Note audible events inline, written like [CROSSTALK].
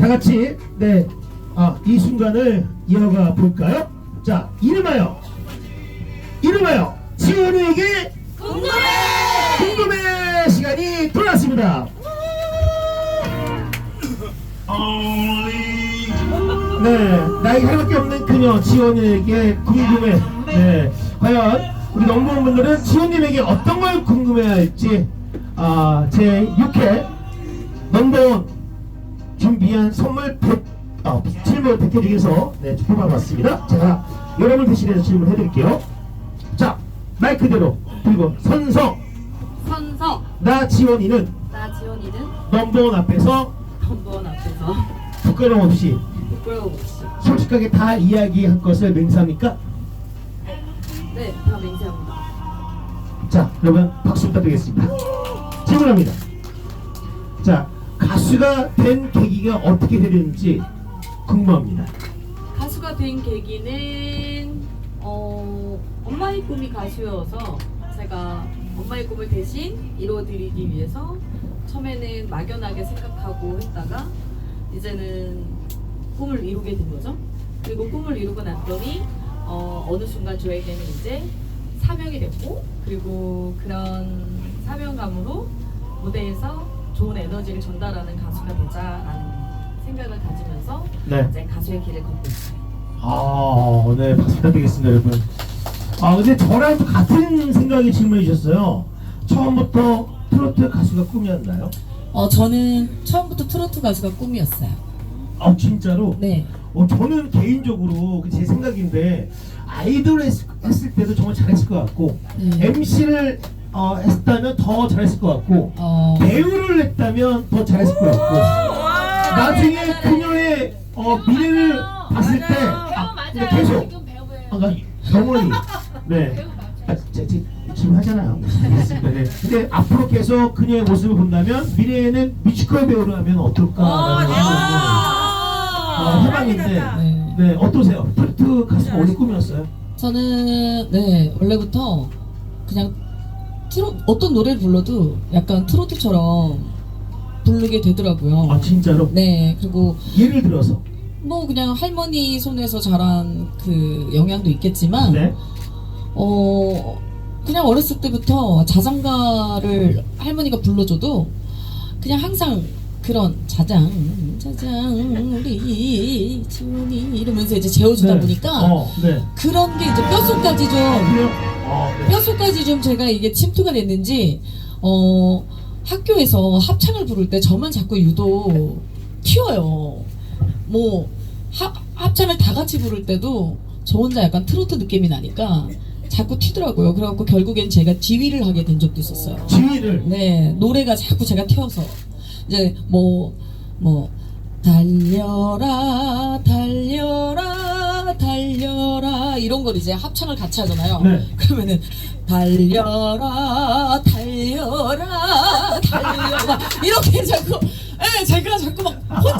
다 같이 네, 아, 이 순간을 이어가 볼까요? 자, 이름하여 이름하여 지원우에게 궁금해! 궁금해 시간이 돌아왔습니다. 네, 나에게 할 밖에 없는 그녀 지원에게 궁금해. 네, 과연 우리 넘버원분들은 지원님에게 어떤 걸 궁금해할지 아, 제 6회 넘버원 준비한 선물 100, 아, 질문 100개 중에서 네, 뽑아봤습니다. 제가 여러분 대신해서 질문해 드릴게요. 자, 말 그대로 그리고 선성 선서 나 지원이는 나 지원이는 넘버원 앞에서 넘버원 앞에서 부끄러움 없이 부끄러움 없이 솔직하게 다 이야기한 것을 맹세합니까? 네다 맹세합니다 자, 그러면 박수 부탁드리겠습니다. 질문합니다. 자, 가수가 된 계기가 어떻게 되는지 궁금합니다. 가수가 된 계기는 어, 엄마의 꿈이 가수여서 제가 엄마의 꿈을 대신 이루어드리기 위해서 처음에는 막연하게 생각하고 했다가 이제는 꿈을 이루게 된 거죠. 그리고 꿈을 이루고 났더니 어, 어느 순간 저에게는 이제 사명이 됐고 그리고 그런 사명감으로 무대에서 좋은 에너지를 전달하는 가수가 되자라는 생각을 가지면서 네. 이제 가수의 길을 걷고 있어요. 아, 네, 박수 부탁드리겠습니다, 여러분. 아, 근데 저랑 또 같은 생각이 질문해 주셨어요. 처음부터 트로트 가수가 꿈이었나요? 어, 저는 처음부터 트로트 가수가 꿈이었어요. 아, 진짜로? 네. 어, 저는 개인적으로 그제 생각인데 아이돌 했, 했을 때도 정말 잘했을 것 같고 네. MC를 어, 했다면 더 잘했을 것 같고 어, 배우를 했다면 더 잘했을 것 같고 나중에 그녀의 어, 미래를 봤을 때 아, 근데 계속 아까 영원히 [LAUGHS] 네. 아, 제, 제, 지금 하잖아요. 알겠습니다. 네. 근데 앞으로 계속 그녀의 모습을 본다면 미래에는 뮤지컬 배우를 하면 어떨까라는 생각을 어, 해봤는데. 네. 네 어떠세요? 트로트 가수가 원래 꿈이었어요? 저는 네 원래부터 그냥 트로 어떤 노래를 불러도 약간 트로트처럼 부르게 되더라고요. 아 진짜로? 네 그리고 예를 들어서 뭐 그냥 할머니 손에서 자란 그 영향도 있겠지만 네 어 그냥 어렸을 때부터 자장가를 할머니가 불러줘도 그냥 항상 그런 자장 자장 우리 지훈이 이러면서 이제 재워주다 네. 보니까 어, 네. 그런 게 이제 뼛속까지 좀 아. 뼛속까지 좀 제가 이게 침투가 됐는지 어 학교에서 합창을 부를 때 저만 자꾸 유독 튀어요. 뭐 합, 합창을 다 같이 부를 때도 저 혼자 약간 트로트 느낌이 나니까 자꾸 튀더라고요. 그래갖고 결국엔 제가 지휘를 하게 된 적도 있었어요. 지휘를 네, 노래가 자꾸 제가 튀어서 이제 뭐뭐 달려라 달려라 달려라 이런 걸 이제 합창을 같이 하잖아요. 네. [LAUGHS] 그러면은 달려라 달려라 달려라 이렇게 자꾸 예, 제가 자꾸 막 혼자